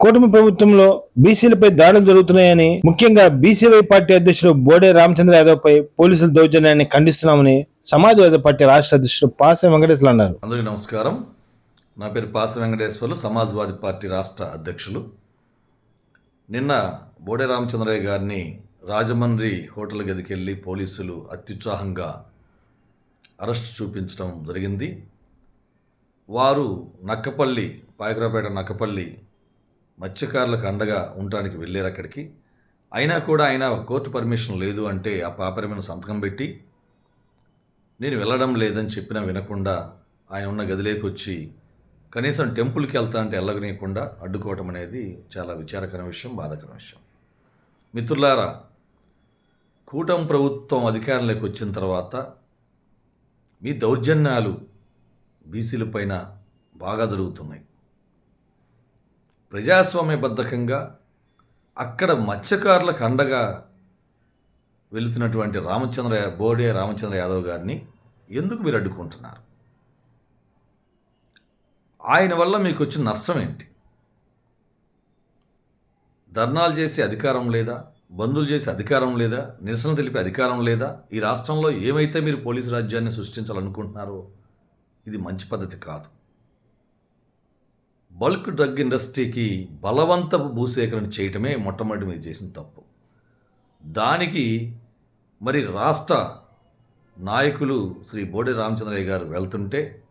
కూటమి ప్రభుత్వంలో బీసీలపై దాడులు జరుగుతున్నాయని ముఖ్యంగా బీసీవై పార్టీ అధ్యక్షుడు బోడే రామచంద్ర యాదవ్ పై పోలీసుల దౌర్జన్యాన్ని ఖండిస్తున్నామని సమాజ్వాదీ పార్టీ రాష్ట్ర అధ్యక్షుడు పాసె వెంకటేశ్వర అన్నారు. అందరికీ నమస్కారం. నా పేరు పాస వెంకటేశ్వర్లు సమాజ్వాదీ పార్టీ రాష్ట్ర అధ్యక్షులు. నిన్న బోడే రామచంద్రయ్య గారిని రాజమండ్రి హోటల్ గదికి వెళ్ళి పోలీసులు అత్యుత్సాహంగా అరెస్ట్ చూపించడం జరిగింది. వారు నక్కపల్లి పాయకరాపేట నక్కపల్లి మత్స్యకారులకు అండగా ఉండటానికి వెళ్ళారు అక్కడికి. అయినా కూడా ఆయన కోర్టు పర్మిషన్ లేదు అంటే ఆ పేపర్ మీద సంతకం పెట్టి నేను వెళ్ళడం లేదని చెప్పినా వినకుండా ఆయన ఉన్న గదిలోకి వచ్చి కనీసం టెంపుల్కి వెళ్తా అంటే వెళ్ళగనీయకుండా అడ్డుకోవటం అనేది చాలా విచారకరమైన విషయం బాధకర విషయం. మిత్రులారా కూటం ప్రభుత్వం అధికారంలోకి వచ్చిన తర్వాత మీ దౌర్జన్యాలు బీసీలపైన బాగా జరుగుతున్నాయి. ప్రజాస్వామ్యబద్ధకంగా అక్కడ మత్స్యకారులకు అండగా వెళుతున్నటువంటి రామచంద్ర బోడే రామచంద్ర యాదవ్ గారిని ఎందుకు మీరు అడ్డుకుంటున్నారు? ఆయన వల్ల మీకు వచ్చిన నష్టం ఏంటి? ధర్నాలు చేసే అధికారం లేదా? బంధువులు చేసే అధికారం లేదా? నిరసన తెలిపే అధికారం లేదా? ఈ రాష్ట్రంలో ఏమైతే మీరు పోలీసు రాజ్యాన్ని సృష్టించాలనుకుంటున్నారో ఇది మంచి పద్ధతి కాదు. బల్క్ డ్రగ్ ఇండస్ట్రీకి బలవంతపు భూసేకరణ చేయటమే మొట్టమొదటి మీరు చేసిన తప్పు. దానికి మరి రాష్ట్ర నాయకులు శ్రీ బోడి రామచంద్రయ్య గారు వెళ్తుంటే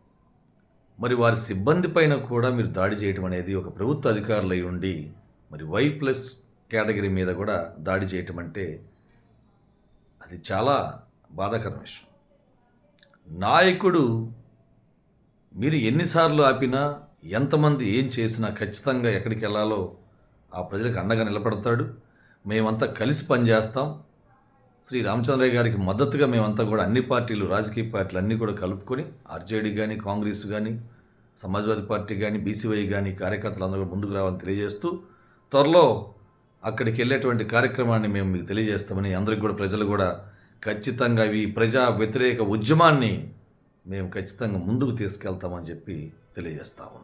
మరి వారి సిబ్బంది పైన కూడా మీరు దాడి చేయటం అనేది ఒక ప్రభుత్వ అధికారులై ఉండి మరి వై ప్లస్ కేటగిరీ మీద కూడా దాడి చేయటం అంటే అది చాలా బాధాకర విషయం. నాయకుడు మీరు ఎన్నిసార్లు ఆపినా ఎంతమంది ఏం చేసినా ఖచ్చితంగా ఎక్కడికి వెళ్ళాలో ఆ ప్రజలకు అండగా నిలబడతాడు. మేమంతా కలిసి పనిచేస్తాం. శ్రీ రామచంద్రయ్య గారికి మద్దతుగా మేమంతా కూడా అన్ని పార్టీలు రాజకీయ పార్టీలు అన్నీ కూడా కలుపుకొని ఆర్జేడీ కానీ కాంగ్రెస్ కానీ సమాజ్వాదీ పార్టీ కానీ బీసీవై కానీ కార్యకర్తలు అందరూ ముందుకు రావాలని తెలియజేస్తూ త్వరలో అక్కడికి వెళ్ళేటువంటి కార్యక్రమాన్ని మేము మీకు తెలియజేస్తామని అందరికి కూడా ప్రజలు కూడా ఖచ్చితంగా ఈ ప్రజా వ్యతిరేక ఉద్యమాన్ని మేము ఖచ్చితంగా ముందుకు తీసుకెళ్తామని చెప్పి తెలియజేస్తా ఉన్నాం.